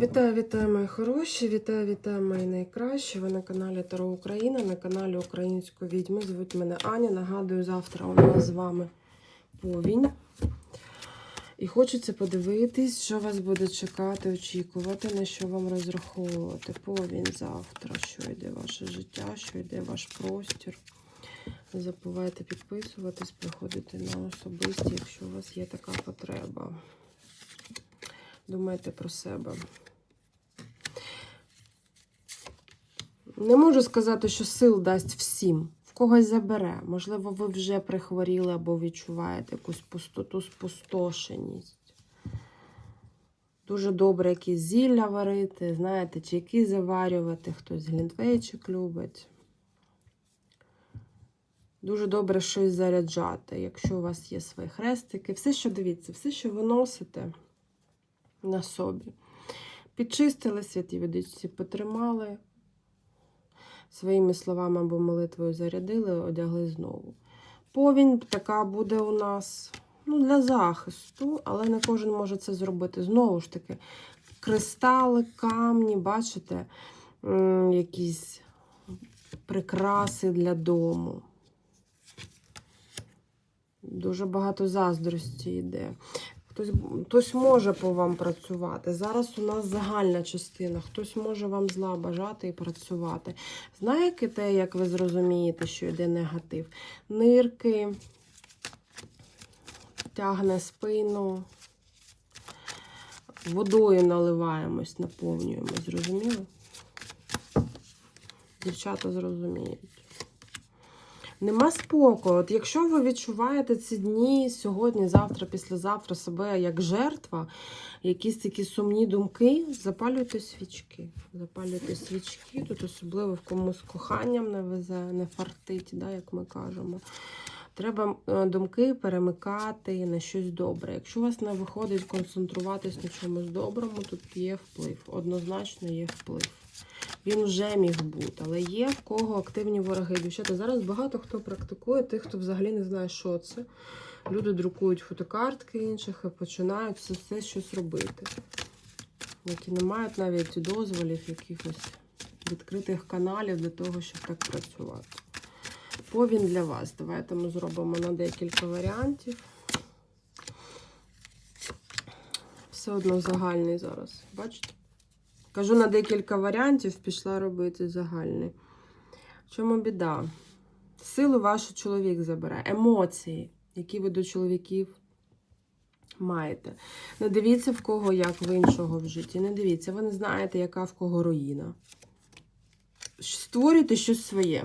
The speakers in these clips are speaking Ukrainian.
Вітаю, вітаю, мої хороші! Вітаю, вітаю, мої найкращі. Ви на каналі Таро Україна, на каналі Української відьми. Звуть мене Аня. Нагадую, завтра у нас з вами повінь. І хочеться подивитись, що вас буде чекати, очікувати, на що вам розраховувати. Повінь завтра, що йде ваше життя, що йде ваш простір. Не забувайте підписуватись, приходити на особисті, якщо у вас є така потреба. Думайте про себе. Не можу сказати, що сил дасть всім. В когось забере. Можливо, ви вже прихворіли або відчуваєте якусь пустоту, спустошеність. Дуже добре якісь зілля варити, знаєте, чайки заварювати, хтось глінтвейчик любить. Дуже добре щось заряджати, якщо у вас є свої хрестики. Все, що дивіться, все, що ви носите на собі. Підчистили святі водичці, потримали, своїми словами або молитвою зарядили, одягли знову. Повінь така буде у нас ну, для захисту, але не кожен може це зробити. Знову ж таки, кристали, камні, бачите, якісь прикраси для дому. Дуже багато заздрості йде. Хтось, хтось може по вам працювати. Зараз у нас загальна частина. Хтось може вам зла бажати і працювати. Знаєте те, як ви зрозумієте, що йде негатив? Нирки, тягне спину. Водою наливаємось, наповнюємо. Зрозуміло? Дівчата зрозуміють. Нема спокою. От якщо ви відчуваєте ці дні сьогодні, завтра, післязавтра себе як жертва, якісь такі сумні думки, запалюйте свічки. Запалюйте свічки, тут особливо в комусь коханням не везе, не фартить, да, як ми кажемо. Треба е, думки перемикати на щось добре. Якщо у вас не виходить концентруватись на чомусь доброму, тут є вплив. Однозначно є вплив. Він вже міг бути, але є в кого активні вороги. Дівчата, зараз багато хто практикує, тих, хто взагалі не знає, що це. Люди друкують фотокартки інших і починають все, все щось робити. Які не мають навіть дозволів, якихось відкритих каналів для того, щоб так працювати. Повін для вас. Давайте ми зробимо на декілька варіантів. Все одно загальний зараз. Бачите? Кажу на декілька варіантів, пішла робити загальний. В чому біда? Силу вашу чоловік забере, емоції, які ви до чоловіків маєте. Не дивіться, в кого як в іншого в житті. Не дивіться, ви не знаєте, яка в кого руїна. Створюйте щось своє.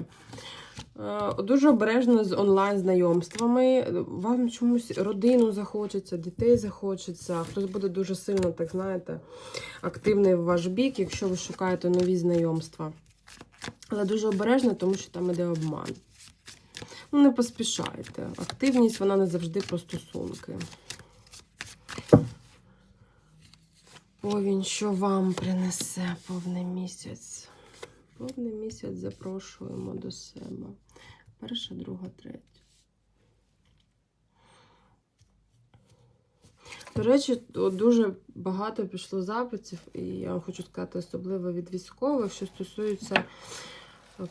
Е, Дуже обережно з онлайн-знайомствами. Вам чомусь родину захочеться, дітей захочеться. Хтось буде дуже сильно, так знаєте, активний в ваш бік, якщо ви шукаєте нові знайомства. Але дуже обережно, тому що там іде обман. Ну, не поспішайте. Активність, вона не завжди про стосунки. Повінь, що вам принесе повний місяць. Повний місяць запрошуємо до себе. Перша, друга, третя. До речі, дуже багато пішло запитів, і я вам хочу сказати, особливо від військових, що стосується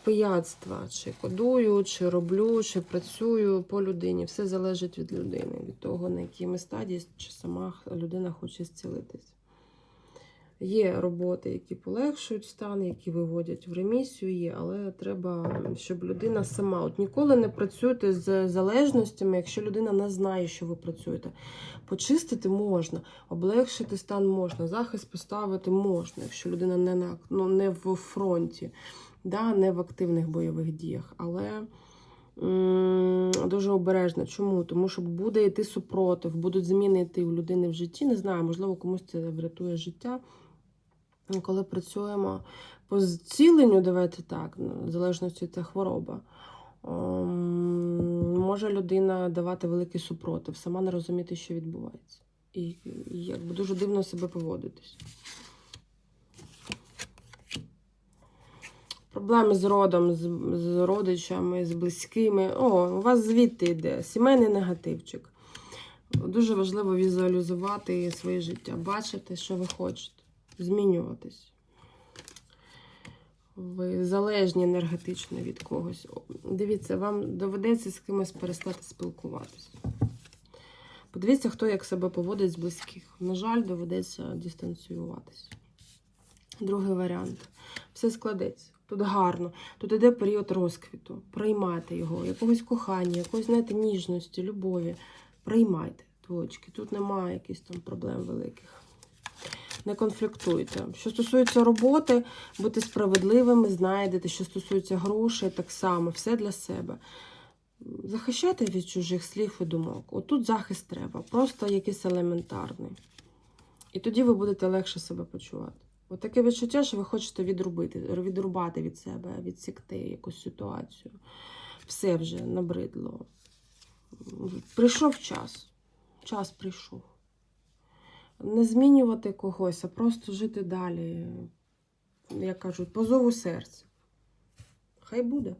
пияцтва. Чи кодую, чи роблю, чи працюю по людині. Все залежить від людини, від того, на якій ми стадії, чи сама людина хоче зцілитись. Є роботи, які полегшують стан, які виводять в ремісію, є, але треба, щоб людина сама. От ніколи не працюйте з залежностями, якщо людина не знає, що ви працюєте. Почистити можна, облегшити стан можна, захист поставити можна, якщо людина не на ну, не в фронті, да, не в активних бойових діях. Але дуже обережно. Чому? Тому що буде йти супротив, будуть зміни йти у людини в житті. Не знаю, можливо, комусь це врятує життя. Коли працюємо по зціленню, давайте так, ну, в залежності це хвороба, ем, може людина давати великий супротив, сама не розуміти, що відбувається. І, і якби дуже дивно себе поводитись. Проблеми з родом, з, з родичами, з близькими. О, у вас звідти йде сімейний негативчик. Дуже важливо візуалізувати своє життя, бачити, що ви хочете змінюватись. Ви залежні енергетично від когось. Дивіться, вам доведеться з кимось перестати спілкуватись. Подивіться, хто як себе поводить з близьких. На жаль, доведеться дистанціюватись. Другий варіант. Все складеться. Тут гарно. Тут іде період розквіту. Приймайте його, якогось кохання, якоїсь, знаєте, ніжності, любові. Приймайте, точки. Тут немає якихось там проблем великих. Не конфліктуйте. Що стосується роботи, будьте справедливими, знайдете, що стосується грошей, так само, все для себе. Захищайте від чужих слів і думок. Отут захист треба, просто якийсь елементарний. І тоді ви будете легше себе почувати. От таке відчуття, що ви хочете відрубити, відрубати від себе, відсікти якусь ситуацію. Все вже набридло. Прийшов час. Час прийшов. Не змінювати когось, а просто жити далі, як кажуть, по зову серця. Хай буде.